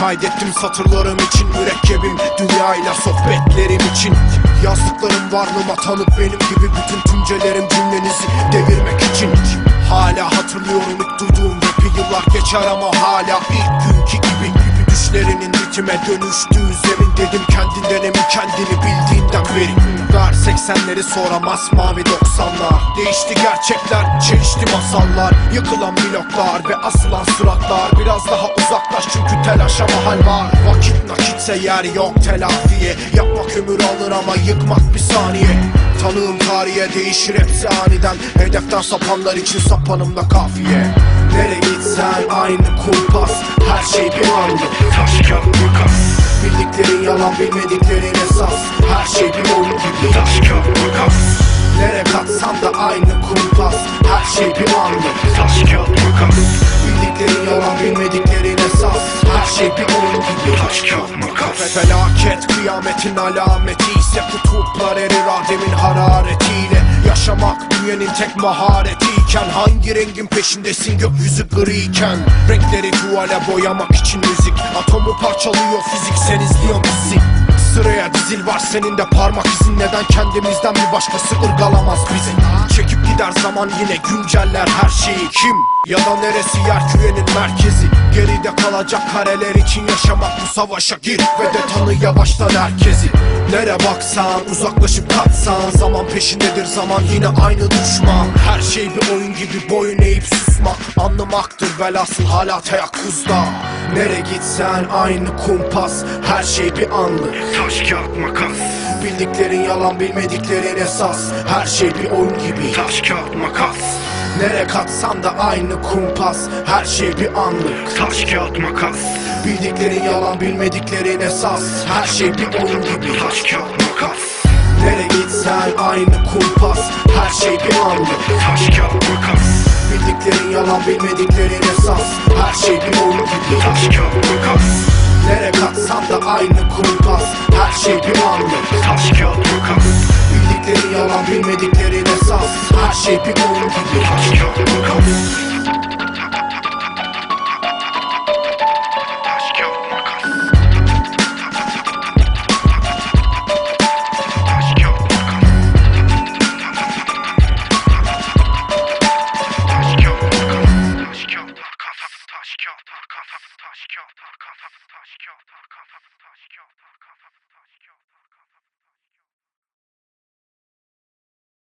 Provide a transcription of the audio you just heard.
Kaydettim satırlarım için mürekkebim Dünyayla sohbetlerim için. Yazdıklarım varlığıma tanık benim gibi Bütün tümcelerim cümlenizi devirmek için. Hala hatırlıyorum ilk duyduğum rapi Yıllar geçer ama hala ilk gibi Düşlerinin ritime dönüştüğü zemin Dedim kendinden emin kendini bildiğinden beri. Ver 80'leri sonra masmavi 90'lar Değişti gerçekler, çelişti masallar. Yıkılan bloklar ve asılan suratlar. Biraz daha uzaklaş çünkü telaşa mahal var. Vakit nakitse yer yok telafiye. Yapmak ömür alır ama yıkmak bir saniye. Tanığım tarihe değişir hepsi aniden. Hedeften sapanlar için sapanımda kafiye. Nereye gitsen aynı kumpas Her şey bir anlık Taş kağıt makas. Bildiklerin yalan bilmediklerin esas. Her şey bir oyun gibi. Taş kağıt makas. Nere katsan da aynı kumpas. Her şey bir anlık Taş kağıt makas. Bildiklerin yalan bilmediklerin esas. Her şey bir oyun gibi. Taş kağıt makas. Felaket kıyametin alameti ise Kutuplar erir ademin hararetiyle Dünyanın tek maharetiyken Hangi rengin peşindesin gökyüzü griyken? Renkleri tuvale boyamak için müzik Atomu parçalıyor fizik sen izliyorsun bizi Sıraya dizil var senin de parmak izin. Neden kendimizden bir başkası ırgalamaz bizi? Çekip gider zaman yine günceller her şeyi. Kim ya neresi yer kürenin merkezi. Geride kalacak kareler için yaşamak bu savaşa gir. Ve de tanı yavaştan herkesi. Nere baksan uzaklaşıp katsan. Zaman peşindedir zaman yine aynı düşman. Her şey bir oyun gibi boyun eğip susmak. Anlamaktır velhasıl hala teyakkuzda. Nere gitsen aynı kumpas. Her şey bir anlık. Taş kağıt makas. Bildiklerin yalan bilmediklerin esas. Her şey bir oyun gibi. Taş kağıt makas Nere katsan da aynı kumpas. Her şey bir anlık. Taş kağıt makas. Bildiklerin yalan bilmediklerin esas Her şey bir oyun gibi. Taş kağıt makas. Nere gitsen aynı kumpas. Her şey bir anlık. Taş kağıt makas. Bildiklerin yalan bilmediklerin esas Her şey bir oyun gibi. Taş kağıt makas. Nere katsan da aynı kumpas yalan bilmediklerin esas Her şey bir oyun gibi Taş kağıt Taş kağıt Taş kağıt Taş kağıt Taş kağıt Taş kağıt